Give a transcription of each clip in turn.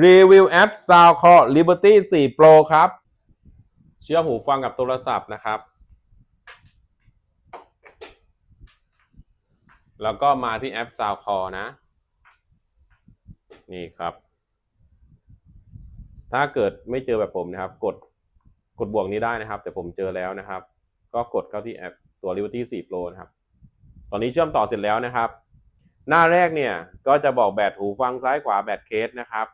รีวิวแอป SoundCloud Liberty 4 Pro ครับ เชื่อมหูฟังกับโทรศัพท์นะครับ แล้วก็มาที่แอป Sound Call นะ นี่ครับ ถ้าเกิดไม่เจอแบบผมนะครับ กดกดบวกนี้ได้นะครับ แต่ผมเจอแล้วนะครับ ก็กดเข้าที่แอปตัว Liberty 4 Pro นะครับ ตอนนี้เชื่อมต่อเสร็จแล้วนะครับ หน้าแรกเนี่ยก็จะบอกแบตหูฟังซ้ายขวาแบตเคสนะครับ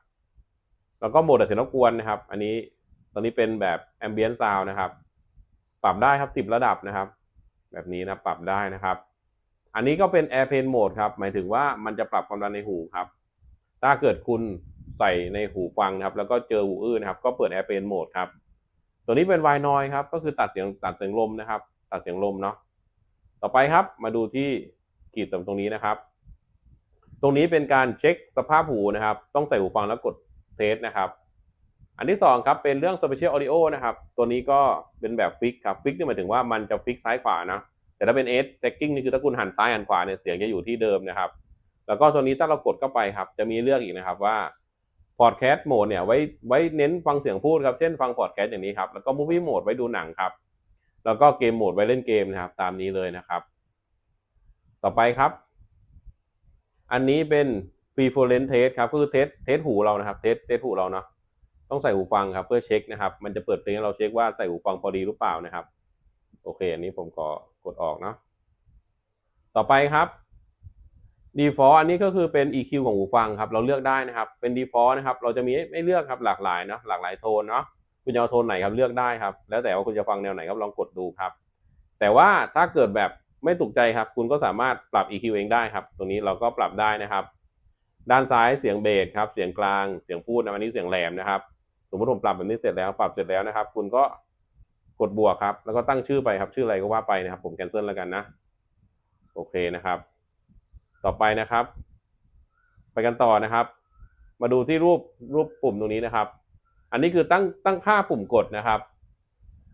แล้วก็โหมดเสียงรบกวนนะครับ อันนี้ตอนนี้เป็นแบบ Ambient Sound นะครับ ปรับได้ครับ 10 ระดับนะครับ แบบนี้นะปรับได้นะครับ อันนี้ก็เป็น Airplane Mode ครับ หมายถึงว่ามันจะปรับความดันในหูครับ ถ้าเกิดคุณใส่ในหูฟังนะครับ แล้วก็เจอหูอื้อนะครับ ก็เปิด Airplane Mode ครับ ตัวนี้เป็น White Noise ครับ ก็คือตัดเสียงตัดเสียงลมนะครับ ตัดเสียงลมเนาะ ต่อไปครับ มาดูที่ขีดตรงนี้นะครับ ตรงนี้เป็นการเช็คสภาพหูนะครับ ต้องใส่หูฟังแล้วกด เทสนะครับ อันที่สองครับเป็นเรื่อง Special Audio นะครับ ตัวนี้ก็เป็นแบบฟิกครับฟิกนี่หมายถึงว่ามันจะฟิกซ้ายขวานะแต่ถ้าเป็น S tracking นี่คือถ้าคุณหันซ้ายหันขวาเนี่ยเสียงจะอยู่ที่เดิมนะครับ แล้วก็ตัวนี้ถ้าเรากดเข้าไปครับ จะมีเลือกอีกนะครับว่า Podcast Mode เนี่ยไว้ไว้เน้นฟังเสียงพูดครับ เช่นฟัง Podcast อย่างนี้ครับ แล้วก็ Movie Mode ไว้ดูหนังครับ แล้วก็เกมโหมดไว้เล่นเกมนะครับ ตามนี้เลยนะครับ ต่อไปครับ อันนี้เป็น preference test ครับก็คือเทสเทสหูเรานะครับเทสเทสหูเราเนาะต้องใส่หูฟังครับเพื่อเช็คนะครับ มันจะเปิดเพลงให้เราเช็คว่าใส่หูฟังพอดีหรือเปล่านะครับ โอเค อันนี้ผมก็กดออกเนาะต่อไปครับ default อันนี้ก็คือเป็น EQ ของหูฟังครับ เราเลือกได้นะครับ เป็น default นะครับ เราจะมีไม่เลือกครับหลากหลายเนาะหลากหลายโทนเนาะคุณจะเอาโทนไหนครับเลือกได้ครับ แล้วแต่ว่าคุณจะฟังแนวไหนครับลองกดดูครับ แต่ว่าถ้าเกิดแบบไม่ถูกใจครับ คุณก็สามารถปรับ EQ เองได้ครับ ตรงนี้เราก็ปรับได้นะครับ ด้านซ้ายเสียงเบสครับ เสียงกลาง เสียงพูดนะอันนี้เสียงแหลมนะครับ สมมติผมปรับแบบนี้เสร็จแล้ว ปรับเสร็จแล้วนะครับ คุณก็กดบวกครับ แล้วก็ตั้งชื่อไปครับ ชื่ออะไรก็ว่าไปนะครับ ผมแคนเซิลแล้วกันนะ โอเคนะครับ ต่อไปนะครับ ไปกันต่อนะครับ มาดูที่รูปรูปปุ่มตรงนี้นะครับ อันนี้คือตั้งตั้งค่าปุ่มกดนะครับ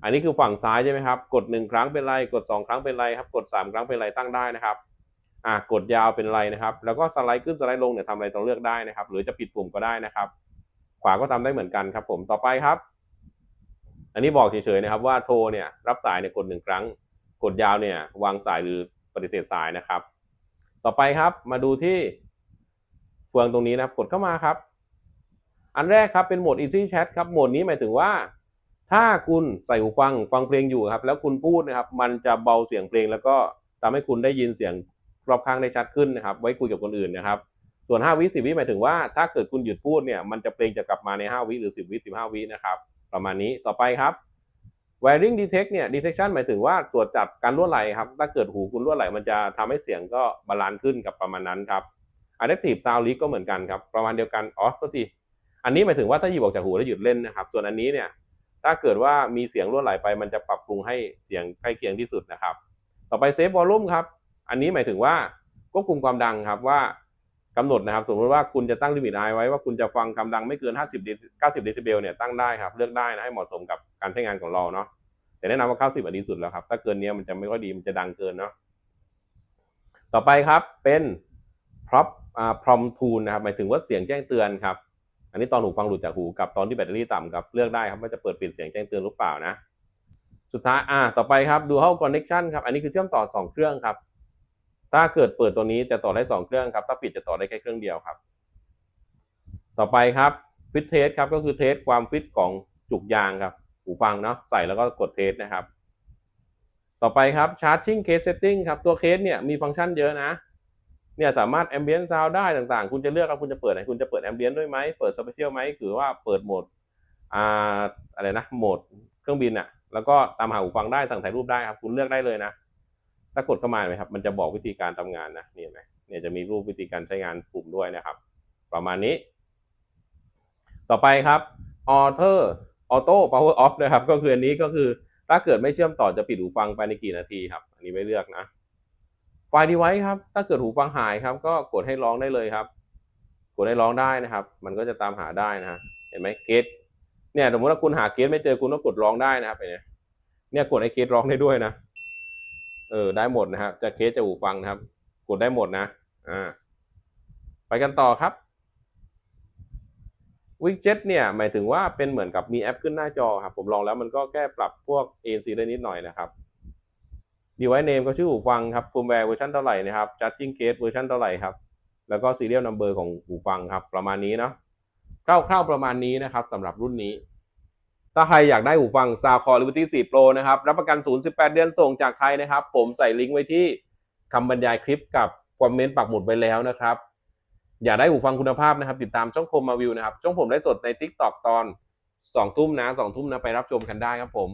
อันนี้คือฝั่งซ้ายใช่ไหมครับ กดหนึ่งครั้งเป็นไร กดสองครั้งเป็นไรครับ กดสามครั้งเป็นไรตั้งได้นะครับ อ่ากดยาวเป็นไรนะครับ แล้วก็สไลด์ขึ้นสไลด์ลงเนี่ยทำอะไรต้องเลือกได้นะครับ หรือจะปิดปุ่มก็ได้นะครับ ขวาก็ทำได้เหมือนกันครับ ผมต่อไปครับ อันนี้บอกเฉยๆนะครับ ว่าโทรเนี่ยรับสายเนี่ยกดหนึ่งครั้ง กดยาวเนี่ยวางสายหรือปฏิเสธสายนะครับ ต่อไปครับมาดูที่เฟืองตรงนี้นะครับกดเข้ามาครับ อันแรกครับเป็นโหมด Easy Chat ครับโหมดนี้หมายถึงว่าถ้าคุณใส่หูฟังฟังเพลงอยู่ครับ แล้วคุณพูดนะครับ มันจะเบาเสียงเพลง แล้วก็ทำให้คุณได้ยินเสียง รอบข้างได้ชัดขึ้นนะครับ ไว้คุยกับคนอื่นนะครับ ส่วน 5 วิ10 วิหมายถึงว่าถ้าเกิดคุณหยุดพูดเนี่ยมันจะเพลงจะกลับมาใน 5 วิหรือ 10 วิ15 วินะครับ ประมาณนี้ต่อไปครับ wiring detect เนี่ย detection หมายถึงว่าตรวจจับการรั่วไหลครับ ถ้าเกิดหูคุณรั่วไหล มันจะทำให้เสียงก็บาลานซ์ขึ้นกับประมาณนั้นครับ adaptive sound leak ก็เหมือนกันครับ ประมาณเดียวกันอ๋อก็ทีอันนี้หมายถึงว่าถ้าหยิบออกจากหูแล้วหยุดเล่นนะครับ ส่วนอันนี้เนี่ยถ้าเกิดว่ามีเสียงรั่วไหลไป มันจะปรับปรุงให้เสียงใกล้เคียงที่สุดนะครับ ต่อไปเซฟวอลลุ่มครับ อันนี้หมายถึงว่าควบคุมความดังครับว่ากำหนดนะครับ สมมติว่าคุณจะตั้งลิมิตไอไว้ว่าคุณจะฟังคำดังไม่เกิน 50เด90 เดซิเบลเนี่ยตั้งได้ครับเลือกได้นะให้เหมาะสมกับการใช้งานของเราเนาะแต่แนะนำว่า 90อะดีสุดแล้วครับ ถ้าเกินนี้มันจะไม่ค่อยดีมันจะดังเกินเนาะต่อไปครับเป็น prop อ่า prom tune นะครับหมายถึงว่าเสียงแจ้งเตือนครับอันนี้ตอนหูฟังหลุดจากหูกับตอนที่แบตเตอรี่ต่ำครับเลือกได้ครับว่าจะเปิดปิดเสียงแจ้งเตือนหรือเปล่านะ สุดท้ายอ่าต่อไปครับ dual connection ครับอันนี้คือเชื่อมต่อ 2 เครื่องครับ ถ้าเกิดเปิดตัวนี้จะต่อได้ 2 เครื่องครับ ถ้าปิดจะต่อได้แค่เครื่องเดียวครับ ต่อไปครับ fit test ครับก็คือเทสความฟิตของจุกยางครับหูฟังเนาะใส่แล้วก็กดเทสนะครับ ต่อไปครับ charging case setting ครับตัวเคสเนี่ยมีฟังก์ชันเยอะนะเนี่ยสามารถ ambient sound ได้ต่างๆ คุณจะเลือกครับคุณจะเปิดไหนคุณจะเปิด ambient ด้วยไหมเปิด special ไหมคือว่าเปิดโหมดอ่าอะไรนะโหมดเครื่องบินอะแล้วก็ตามหาหูฟังได้สั่งถ่ายรูปได้ครับคุณเลือกได้เลยนะ ถ้ากดเข้ามาไหมครับ มันจะบอกวิธีการทำงานนะนี่ไหมเนี่ยจะมีรูปวิธีการใช้งานปุ่มด้วยนะครับ ประมาณนี้ ต่อไปครับ auto auto power off นะครับ ก็คืออันนี้ก็คือถ้าเกิดไม่เชื่อมต่อจะปิดหูฟังไปในกี่นาทีครับ อันนี้ไม่เลือกนะไฟล์ดีไว้ครับ ถ้าเกิดหูฟังหายครับ ก็กดให้ร้องได้เลยครับ กดให้ร้องได้นะครับ มันก็จะตามหาได้นะฮะเห็นไหมเกตเนี่ยสมมติว่าคุณหาเกตไม่เจอคุณก็กดร้องได้นะครับไปเนี่ยเนี่ยกดให้เกตร้องได้ด้วยนะ ออได้หมดนะครับ จะเคสจะหูฟังนะครับ กดได้หมดนะ อ่า ไปกันต่อครับวิกเจ็ตเนี่ยหมายถึงว่าเป็นเหมือนกับมีแอปขึ้นหน้าจอครับ ผมลองแล้วมันก็แก้ปรับพวก ANC ได้นิดหน่อยนะครับ device name ก็ชื่อหูฟังครับ firmware เวอร์ชันเท่าไหร่นะครับ charging case เวอร์ชันเท่าไหร่ครับแล้วก็ serial number ของหูฟังครับ ประมาณนี้เนาะคร่าวๆประมาณนี้นะครับสำหรับรุ่นนี้ ถ้าใครอยากได้หูฟัง s o u n d c o r Liberty 4 Pro นะครับ รับประกัน 0-18 เดือนส่งจากไทยนะครับ ผมใส่ลิงก์ไว้ที่คำบรรยายคลิปกับคอมเมนต์ปักหมุดไปแล้วนะครับ อยากได้หูฟังคุณภาพนะครับ ติดตามช่องคมมาวิวนะครับ ช่องผมได้สดใน t ิ k t o k ตอน 2 ทุ่มนะ2ทุ่มนะไปรับชมกันได้ครับผม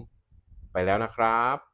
ไปแล้วนะครับ